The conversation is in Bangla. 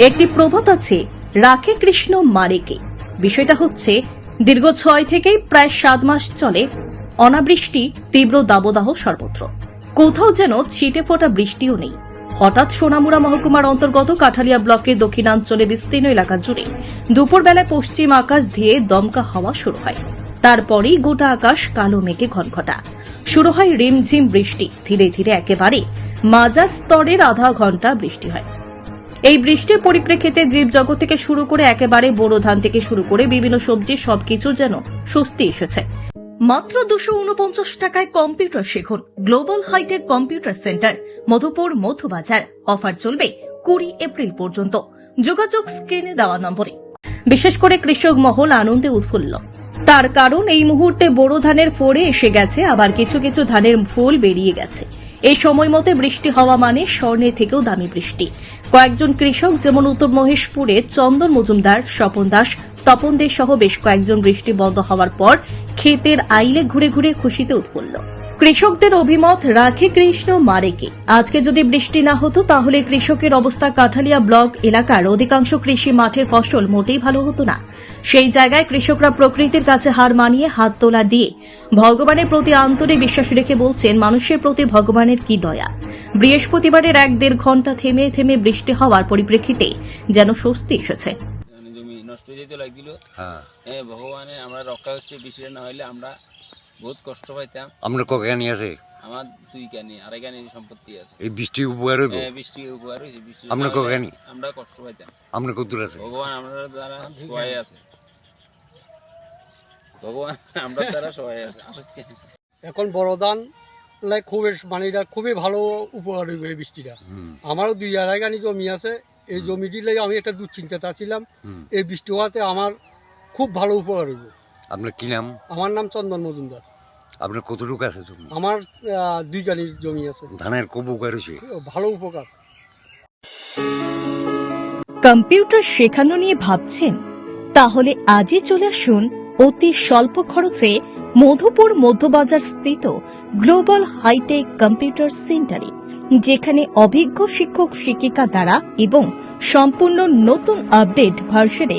একটি প্রবাদ আছে, রাখে কৃষ্ণ মারেকে। বিষয়টা হচ্ছে, দীর্ঘ ছয় থেকে প্রায় সাত মাস চলে অনাবৃষ্টি, তীব্র দাবদাহ সর্বত্র। কোথাও যেন ছিটে ফোটা বৃষ্টিও নেই। হঠাৎ সোনামুড়া মহকুমার অন্তর্গত কাঠালিয়া ব্লকের দক্ষিণাঞ্চলে বিস্তীর্ণ এলাকা জুড়ে দুপুরবেলায় পশ্চিম আকাশ ধেয়ে দমকা হাওয়া শুরু হয়। তারপরেই গোটা আকাশ কালো মেঘে ঘনঘটা। শুরু হয় রিমঝিম বৃষ্টি। ধীরে ধীরে একেবারে মাজার স্তরের আধা ঘণ্টা বৃষ্টি হয়। এই বৃষ্টির পরিপ্রেক্ষিতে জীবজগৎ থেকে শুরু করে একেবারে বোরো ধান থেকে শুরু করে বিভিন্ন সবজি, সবকিছু যেন স্বস্তি এসেছে। মাত্র দুশো উনপঞ্চাশ টাকায় কম্পিউটার শিখুন। Global hitech computer centre, Madhupur Madhubazar offer চলবে কুড়ি এপ্রিল পর্যন্ত। যোগাযোগ স্ক্রিনে দেওয়া নম্বরে। বিশেষ করে কৃষক মহল আনন্দে উৎফুল্ল। তার কারণ এই মুহূর্তে বোরো ধানের ফোড়ে এসে গেছে, আবার কিছু কিছু ধানের ফুল বেরিয়ে গেছে। এই সময় মতে বৃষ্টি হওয়া মানে স্বর্ণের থেকেও দামি বৃষ্টি। কয়েকজন কৃষক যেমন উত্তর মহেশপুরে চন্দন মজুমদার, স্বপন দাস, তপন দে সহ বেশ কয়েকজন বৃষ্টি বন্ধ হওয়ার পর ক্ষেতের আইলে ঘুরে ঘুরে খুশিতে উৎফুল্ল। কৃষকদের অভিমত রাখে কৃষ্ণ মারেকে আজকে যদি বৃষ্টি না হতো তাহলে কৃষকের অবস্থা কাঠালিয়া ব্লক এলাকার অধিকাংশ কৃষি মাঠের ফসল মোটেই ভালো হতো না। সেই জায়গায় কৃষকরা প্রকৃতির কাছে হার মানিয়ে হাত তোলা দিয়ে ভগবানের প্রতি আন্তরিক বিশ্বাস রেখে বলছেন মানুষের প্রতি ভগবানের কি দয়া? বৃহস্পতিবারের এক দেড় ঘণ্টা থেমে থেমে বৃষ্টি হওয়ার পরিপ্রেক্ষিতে যেন স্বস্তি এসেছে। জমি নষ্ট যেতে লাগছিল হ্যাঁ। হ্যাঁ আমরা রক্ষা হচ্ছে বৃষ্টিটা না হইলে আমরা বহুত কষ্ট পাইতাম। আপনার ককানি আছে? আমার দুই কানি আড়াই কানি সম্পত্তি আছে। এই বৃষ্টি উপকার হইব? হ্যাঁ বৃষ্টি উপকার হয়েছে বৃষ্টি হইলে আমরা কষ্ট পাইতাম। আপনার কদ্দুর আছে? ভগবান আমরা দ্বারা সহায় আছে। ভগবান আমরা দ্বারা সহায় আছে। আসছি। এখন বড় ধান লাই খুবই মানে খুবই ভালো উপকার হইব এই বৃষ্টিটা। আমারও দুই আড়াই গানি জমি আছে। এই জমিটি লাই আমি একটা দুশ্চিন্তাতে ছিলাম। এই বৃষ্টি হওয়াতে আমার খুব ভালো উপকার হইব। আপনার কি নাম? আমার নাম চন্দন মজুমদার। আপনার কতটুকু আছে জমি? আমার দুই গানির জমি আছে। ধানের খুব উপকার হয়েছে? ভালো উপকার। কম্পিউটার শেখানো নিয়ে ভাবছেন? তাহলে আজই চলে আসুন অতি স্বল্প খরচে মধুপুর মধ্যবাজার স্থিত গ্লোবাল হাইটেক কম্পিউটার সেন্টারে যেখানে অভিজ্ঞ শিক্ষক শিক্ষিকা দ্বারা এবং সম্পূর্ণ নতুন আপডেট ভার্সনে